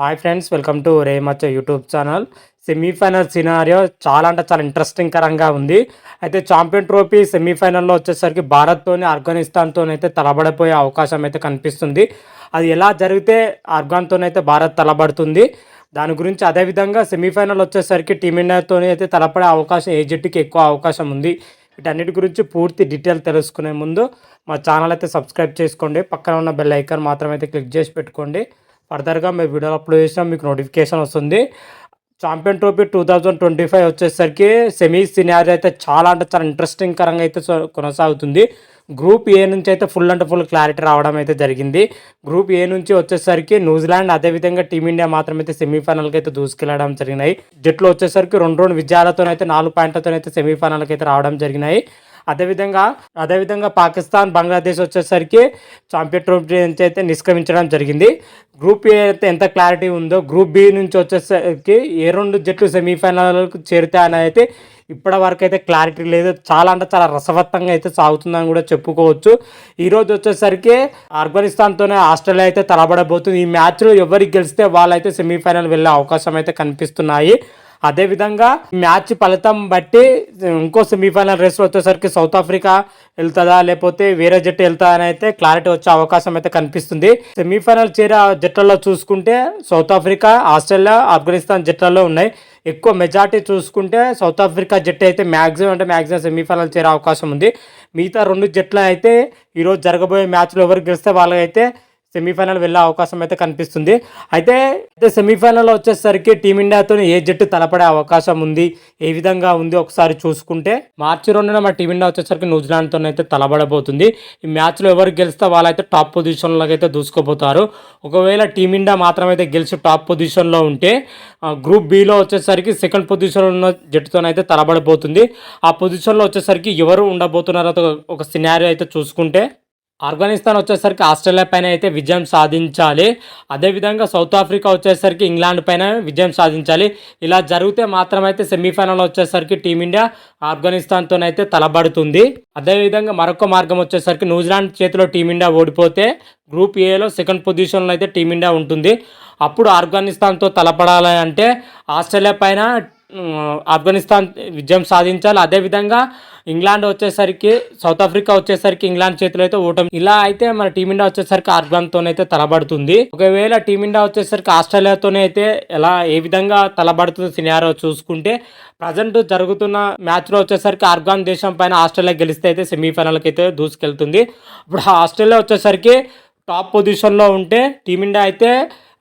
Hi friends welcome to రేమచ్చ YouTube channel semifinal scenario చాలా అంటే చాలా ఇంట్రెస్టింగ్ కరంగా ఉంది. అయితే ఛాంపియన్ ట్రోఫీ సెమీఫైనల్లో వచ్చేసరికి భారత్తోని ఆఫ్ఘనిస్తాన్తోనైతే తలబడిపోయే అవకాశం అయితే కనిపిస్తుంది. అది ఎలా జరిగితే ఆఫ్ఘాన్తోనైతే భారత్ తలబడుతుంది. దాని గురించి అదేవిధంగా సెమీఫైనల్ వచ్చేసరికి టీమిండియాతో అయితే తలపడే అవకాశం ఏ జట్టుకి ఎక్కువ అవకాశం ఉంది. వీటన్నిటి గురించి పూర్తి డీటెయిల్ తెలుసుకునే ముందు మా ఛానల్ అయితే సబ్స్క్రైబ్ చేసుకోండి. పక్కన ఉన్న బెల్ ఐకాన్ మాత్రం అయితే క్లిక్ చేసి పెట్టుకోండి. ఫర్దర్గా మేము వీడియోలు అప్లోడ్ చేసినా మీకు నోటిఫికేషన్ వస్తుంది. Champion trophy two thousand twenty five వచ్చేసరికి సెమీ సినారీ అయితే చాలా అంటే చాలా ఇంట్రెస్టింగ్ కరంగా అయితే కొనసాగుతుంది. గ్రూప్ ఏ నుంచి అయితే ఫుల్ అంటే ఫుల్ క్లారిటీ రావడం అయితే జరిగింది. గ్రూప్ ఏ నుంచి వచ్చేసరికి న్యూజిలాండ్ అదేవిధంగా టీమిండియా మాత్రం అయితే సెమీఫైనల్కి అయితే దూసుకెళ్ళడం జరిగినాయి. జట్లు వచ్చేసరికి రెండు రెండు విజయాలతోనైతే నాలుగు పాయింట్లతోనైతే సెమీఫైనల్కి అయితే రావడం జరిగినాయి. అదేవిధంగా అదేవిధంగా పాకిస్తాన్ బంగ్లాదేశ్ వచ్చేసరికి ఛాంపియన్ ట్రోఫీ నుంచి అయితే నిష్క్రమించడం జరిగింది. గ్రూప్ ఏ అయితే ఎంత క్లారిటీ ఉందో గ్రూప్ బి నుంచి వచ్చేసరికి ఏ రెండు జట్లు సెమీఫైనల్కు చేరుతాయని అయితే ఇప్పటి వరకు అయితే క్లారిటీ లేదు. చాలా అంటే చాలా రసవత్తంగా అయితే సాగుతుందని కూడా చెప్పుకోవచ్చు. ఈరోజు వచ్చేసరికి ఆఫ్ఘనిస్తాన్తోనే ఆస్ట్రేలియా అయితే తలబడబోతుంది. ఈ మ్యాచ్లో ఎవరికి గెలిస్తే వాళ్ళైతే సెమీఫైనల్ వెళ్ళే అవకాశం అయితే కనిపిస్తున్నాయి. అదేవిధంగా మ్యాచ్ ఫలితం బట్టి ఇంకో సెమీఫైనల్ రేస్ వచ్చేసరికి సౌత్ ఆఫ్రికా వెళ్తుందా లేకపోతే వేరే జట్టు వెళ్తా అని అయితే క్లారిటీ వచ్చే అవకాశం అయితే కనిపిస్తుంది. సెమీఫైనల్ చేరే జట్లలో చూసుకుంటే సౌత్ ఆఫ్రికా ఆస్ట్రేలియా ఆఫ్ఘనిస్తాన్ జట్లలో ఉన్నాయి. ఎక్కువ మెజార్టీ చూసుకుంటే సౌత్ ఆఫ్రికా జట్టు అయితే మ్యాక్సిమం అంటే మ్యాక్సిమం సెమీఫైనల్ చేరే అవకాశం ఉంది. మిగతా రెండు జట్లు అయితే ఈరోజు జరగబోయే మ్యాచ్లో ఎవరు గెలిస్తే వాళ్ళకైతే సెమీఫైనల్ వెళ్ళే అవకాశం అయితే కనిపిస్తుంది. అయితే అయితే సెమీఫైనల్లో వచ్చేసరికి టీమిండియాతో ఏ జట్టు తలపడే అవకాశం ఉంది ఏ విధంగా ఉంది ఒకసారి చూసుకుంటే. మార్చి రెండున మా టీమిండియా వచ్చేసరికి న్యూజిలాండ్తో అయితే తలబడబోతుంది. ఈ మ్యాచ్లో ఎవరు గెలిస్తే వాళ్ళైతే టాప్ పొజిషన్లోకి అయితే దూసుకోబోతారు ఒకవేళ టీమిండియా మాత్రమైతే గెలిచి టాప్ పొజిషన్లో ఉంటే గ్రూప్ బిలో వచ్చేసరికి సెకండ్ పొజిషన్లో ఉన్న జట్టుతోనైతే తలబడబోతుంది. ఆ పొజిషన్లో వచ్చేసరికి ఎవరు ఉండబోతున్నారో ఒక సినారీ అయితే చూసుకుంటే. ఆఫ్ఘనిస్తాన్ వచ్చేసరికి ఆస్ట్రేలియా పైన అయితే విజయం సాధించాలి. అదేవిధంగా సౌత్ ఆఫ్రికా వచ్చేసరికి ఇంగ్లాండ్ పైన విజయం సాధించాలి. ఇలా జరిగితే మాత్రమైతే సెమీఫైనల్ వచ్చేసరికి టీమిండియా ఆఫ్ఘనిస్తాన్తోనైతే తలబడుతుంది. అదేవిధంగా మరొక మార్గం వచ్చేసరికి న్యూజిలాండ్ చేతిలో టీమిండియా ఓడిపోతే గ్రూప్ ఏలో సెకండ్ పొజిషన్లో అయితే టీమిండియా ఉంటుంది. అప్పుడు ఆఫ్ఘనిస్తాన్తో తలపడాలి అంటే ఆస్ట్రేలియా పైన ఆఫ్ఘనిస్తాన్ విజయం సాధించాలి. అదేవిధంగా ఇంగ్లాండ్ వచ్చేసరికి సౌత్ ఆఫ్రికా వచ్చేసరికి ఇంగ్లాండ్ చేతిలో అయితే ఓటమి. ఇలా అయితే మన టీమిండియా వచ్చేసరికి ఆఫ్ఘన్తోనైతే తలబడుతుంది. ఒకవేళ టీమిండియా వచ్చేసరికి ఆస్ట్రేలియాతోనే అయితే ఎలా ఏ విధంగా తలబడుతుంది సినారో చూసుకుంటే ప్రజెంట్ జరుగుతున్న మ్యాచ్లో వచ్చేసరికి ఆఫ్ఘాన్ దేశం పైన ఆస్ట్రేలియా గెలిస్తే అయితే సెమీఫైనల్కి అయితే దూసుకెళ్తుంది. ఇప్పుడు ఆస్ట్రేలియా వచ్చేసరికి టాప్ పొజిషన్లో ఉంటే టీమిండియా అయితే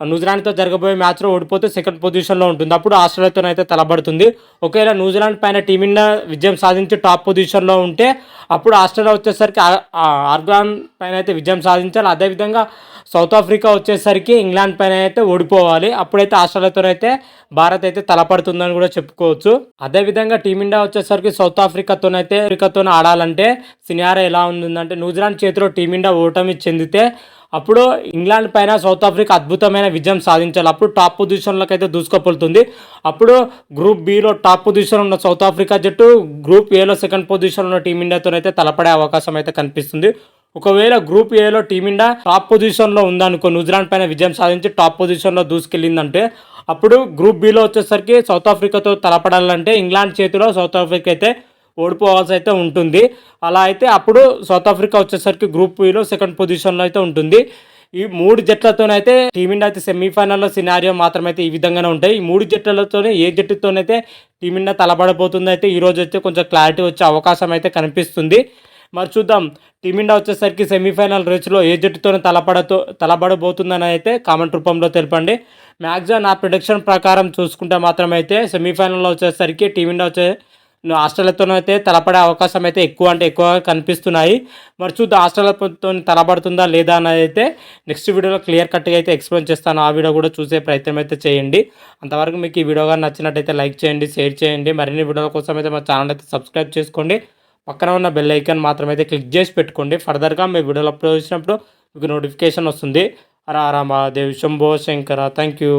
న్యూజిలాండ్తో జరగబోయే మ్యాచ్లో ఓడిపోతే సెకండ్ పొజిషన్లో ఉంటుంది. అప్పుడు ఆస్ట్రేలియాతో అయితే తలబడుతుంది. ఒకవేళ న్యూజిలాండ్ పైన టీమిండియా విజయం సాధించి టాప్ పొజిషన్లో ఉంటే అప్పుడు ఆస్ట్రేలియా వచ్చేసరికి ఆర్గాన్ పైన అయితే విజయం సాధించాలి. అదేవిధంగా సౌత్ ఆఫ్రికా వచ్చేసరికి ఇంగ్లాండ్ పైన అయితే ఓడిపోవాలి. అప్పుడైతే ఆస్ట్రేలియాతో అయితే భారత్ అయితే తలపడుతుందని కూడా చెప్పుకోవచ్చు. అదేవిధంగా టీమిండియా వచ్చేసరికి సౌత్ ఆఫ్రికాతోనైతే ఆఫ్రికాతో ఆడాలంటే సినారా ఎలా ఉందంటే న్యూజిలాండ్ చేతిలో టీమిండియా ఓటమి చెందితే అప్పుడు ఇంగ్లాండ్ పైన సౌత్ ఆఫ్రికా అద్భుతమైన విజయం సాధించాలి. అప్పుడు టాప్ పొజిషన్లోకి అయితే దూసుకుపోతుంది. అప్పుడు గ్రూప్ బిలో టాప్ పొజిషన్ ఉన్న సౌత్ ఆఫ్రికా జట్టు గ్రూప్ ఏలో సెకండ్ పొజిషన్ ఉన్న టీమిండియాతో అయితే తలపడే అవకాశం అయితే కనిపిస్తుంది. ఒకవేళ గ్రూప్ ఏలో టీమిండియా టాప్ పొజిషన్లో ఉందనుకో న్యూజిలాండ్ పైన విజయం సాధించి టాప్ పొజిషన్లో దూసుకెళ్ళిందంటే అప్పుడు గ్రూప్ బిలో వచ్చేసరికి సౌత్ ఆఫ్రికాతో తలపడాలంటే ఇంగ్లాండ్ చేతిలో సౌత్ ఆఫ్రికా అయితే ఓడిపోవాల్సి అయితే ఉంటుంది. అలా అయితే అప్పుడు సౌత్ ఆఫ్రికా వచ్చేసరికి గ్రూప్ బిలో సెకండ్ పొజిషన్లో అయితే ఉంటుంది. ఈ మూడు జట్లతోనైతే టీమిండియా అయితే సెమీఫైనల్లో సినారియో మాత్రమైతే ఈ విధంగానే ఉంటాయి. ఈ మూడు జట్లతోనే ఏ జట్టుతోనైతే టీమిండియా తలబడబోతుంది అయితే ఈ రోజు అయితే కొంచెం క్లారిటీ వచ్చే అవకాశం అయితే కనిపిస్తుంది. మరి చూద్దాం టీమిండియా వచ్చేసరికి సెమీఫైనల్ రేస్లో ఏ జట్టుతోనే తలపడతో తలబడబోతుందని అయితే కామెంట్ రూపంలో తెలపండి. మ్యాక్సిమం నా ప్రొడక్షన్ ప్రకారం చూసుకుంటే మాత్రమైతే సెమీఫైనల్లో వచ్చేసరికి టీమిండియా వచ్చే ఆస్ట్రేలియాతో అయితే తలపడే అవకాశం అయితే ఎక్కువ అంటే ఎక్కువ కనిపిస్తున్నాయి. మరి చూద్దాం ఆస్ట్రేలియాతో తలపడుతుందా లేదా అనేది అయితే నెక్స్ట్ వీడియోలో క్లియర్ కట్గా అయితే ఎక్స్ప్లెయిన్ చేస్తాను. ఆ వీడియో కూడా చూసే ప్రయత్నం అయితే చేయండి. అంతవరకు మీకు ఈ వీడియో కానీ నచ్చినట్టయితే లైక్ చేయండి షేర్ చేయండి. మరిన్ని వీడియోల కోసం అయితే మా ఛానల్ అయితే సబ్స్క్రైబ్ చేసుకోండి. పక్కన ఉన్న బెల్ ఐకాన్ మాత్రం అయితే క్లిక్ చేసి పెట్టుకోండి. ఫర్దర్గా మీ వీడియోలు అప్లోడ్ చేసినప్పుడు మీకు నోటిఫికేషన్ వస్తుంది. రా రామా దేవ్ శంభో శంకర. Thank you.